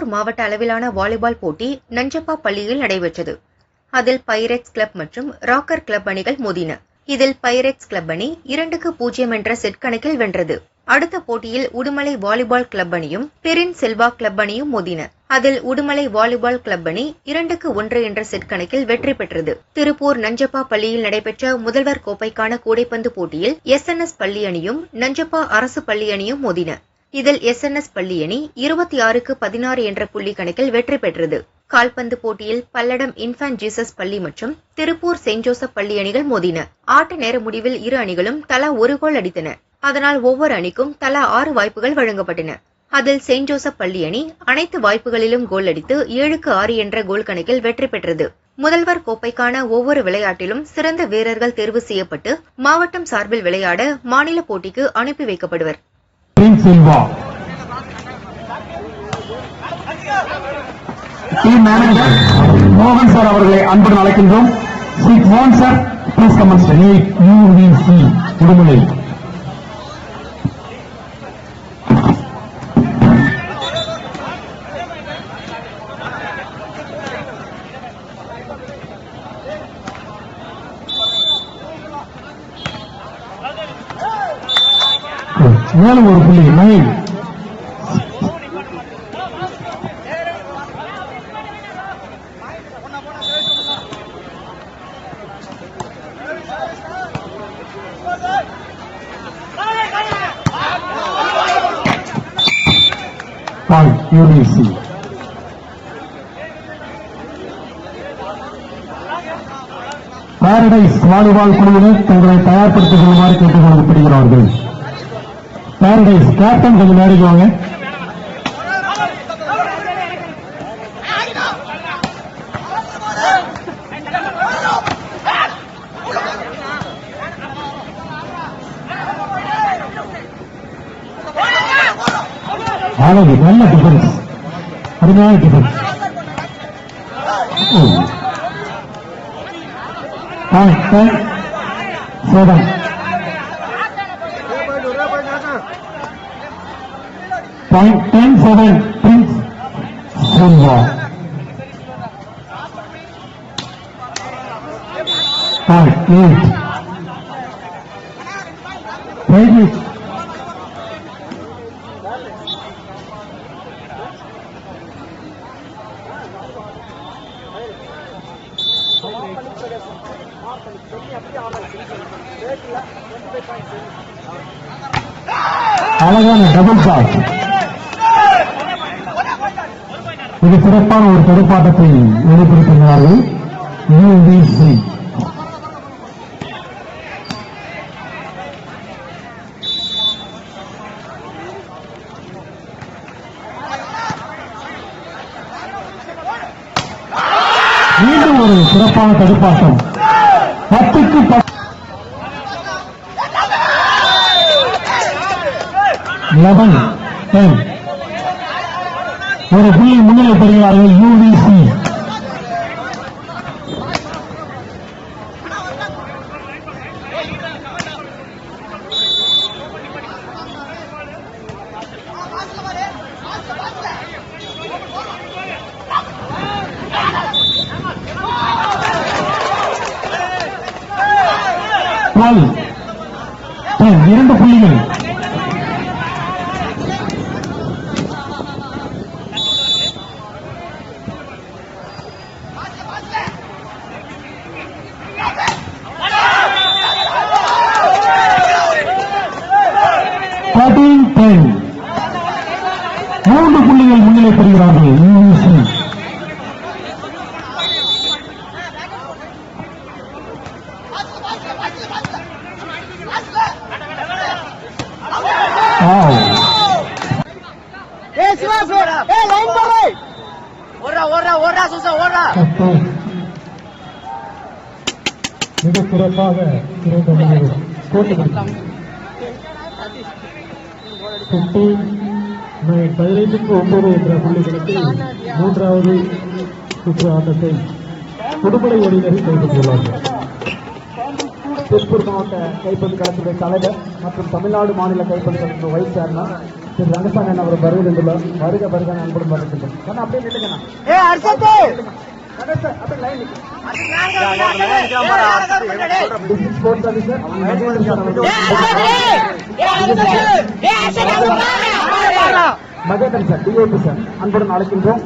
திருப்பூர் மாவட்ட அளவிலான வாலிபால் போட்டி நஞ்சப்பா பள்ளியில் நடைபெற்றது. அதில் பைரெக்ஸ் கிளப் மற்றும் ராக்கர் கிளப் அணிகள் மோதின. இதில் பைரெக்ஸ் கிளப் அணி இரண்டுக்கு பூஜ்ஜியம் என்ற செட் கணக்கில் வென்றது. அடுத்த போட்டியில் உடுமலை வாலிபால் கிளப் அணியும் பெரின் செல்வா கிளப் அணியும் மோதின. அதில் உடுமலை வாலிபால் கிளப் அணி இரண்டுக்கு ஒன்று என்ற செட் கணக்கில் வெற்றி பெற்றது. திருப்பூர் நஞ்சப்பா பள்ளியில் நடைபெற்ற முதல்வர் கோப்பைக்கான கூடைப்பந்து போட்டியில் எஸ் பள்ளி அணியும் நஞ்சப்பா அரசு பள்ளி அணியும் மோதின. இதில் எஸ் பள்ளி அணி இருபத்தி ஆறுக்கு பதினாறு என்ற புள்ளி கணக்கில் வெற்றி பெற்றது. கால்பந்து போட்டியில் பல்லடம் இன்ஃபான்ட் ஜீசஸ் பள்ளி மற்றும் திருப்பூர் செயின்ட் ஜோசப் பள்ளி அணிகள் மோதின. ஆட்ட நேர முடிவில் இரு அணிகளும் தலா ஒரு கோல் அடித்தன. அதனால் ஒவ்வொரு அணிக்கும் தலா ஆறு வாய்ப்புகள் வழங்கப்பட்டன. அதில் செயின்ட் ஜோசப் பள்ளி அணி அனைத்து வாய்ப்புகளிலும் கோல் அடித்து ஏழுக்கு ஆறு என்ற கோல் கணக்கில் வெற்றி பெற்றது. முதல்வர் கோப்பைக்கான ஒவ்வொரு விளையாட்டிலும் சிறந்த வீரர்கள் தேர்வு செய்யப்பட்டு மாவட்டம் சார்பில் விளையாட மாநில போட்டிக்கு அனுப்பி வைக்கப்படுவர். Prince Silva. டீம் மேனேஜர் மோகன் சார் அவர்களை அன்புடன் அழைக்கின்றோம். ஸ்ரீ மோகன் sir please V C Udumalai. மேலும் ஒரு புள்ளி நைன் பால் பாரடைஸ் வாலிபால் குழுவினர் தங்களை தயார்படுத்திக் கொள்ளுமாறு கேட்டுக் கொள்ளப்படுகிறார்கள். பாரடைஸ் கேப்டன் கொஞ்சம் நேரம் வாங்க அழகு நல்ல டிஃபென்ஸ் அருமையான defence point ten seven Prince Sunwa. Point eight. Take it. అలాగే డబుల్ షాట్ மிக சிறப்பான ஒரு தடுப்பாட்டத்தை வெளிப்படுத்தினார்கள் யூவிசி மீண்டும் ஒரு சிறப்பான தடுப்பாட்டம். பத்துக்கு பத்து லெவன் டென் ஒரு பி முன்னிலை பெறுகிறார்கள் யூவிசி இரண்டு புள்ளிகள் தேர்ட்டீன் டென் மூன்று புள்ளிகள் முன்னிலை பெறுகிறார்கள் யூனிசி ஏ சிவாசு ஏ லைன் போடு ஓடுறா ஓடுறா ஓடுறா சுசா ஓடுறா மிக சிறப்பாக சிறந்த முறையில் போட்டுக் பதினைந்துக்கு ஒன்பது என்ற புள்ளி கணக்கில் மூன்றாவது சுற்று ஆட்டத்தை உடுமலை அணியினர் கைப்பற்றியுள்ளார்கள் திருப்பூர் மாவட்ட கைப்பந்து கழகத்துடைய தலைவர் மற்றும் தமிழ்நாடு மாநில கைப்பந்து கழகத்துடைய வைஸ் சேர்மன் திரு ரங்கசாமி அவர் வருகின்றுள்ளார் வருக வருக அன்புடன் வருகின்றோம் கண்ணா அப்படியே நில்லுங்கண்ணா மகேந்திரன் சார் டிஓபி சார் அன்புடன் அழைக்கின்றோம்.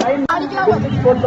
லைன் ஸ்போர்ட்ஸ்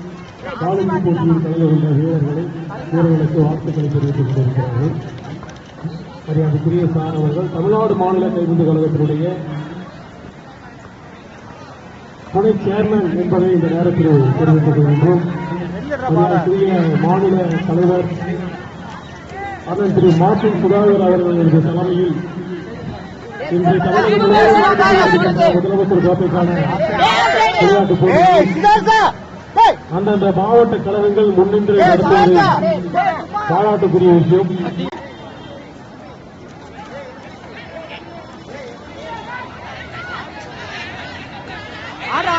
காலேஜ் போட்டியில் கலந்து கொண்ட வீரர்களை வீரர்களுக்கு வாழ்த்துக்களை தெரிவித்துக் கொண்டிருக்கிறார்கள் மரியாதைக்குரிய சார் அவர்கள் தமிழ்நாடு மாநில கைவிந்து கழகத்தினுடைய துணை சேர்மன் என்பதை இந்த நேரத்தில் தெரிவித்துக் கொள்கின்றோம். மரியாதைக்குரிய மாநில தலைவர் அதன் திரு மார்டின் சுதாகர் அவர்களுடைய தலைமையில் இன்று நடைபெறுகின்ற முதலமைச்சர் கோப்பைக்கான விளையாட்டுப் போட்டியில் அந்தந்த மாவட்ட கழகங்கள் முன்னின்று நடத்துவது பாராட்டுக்குரிய விஷயம். ஆடா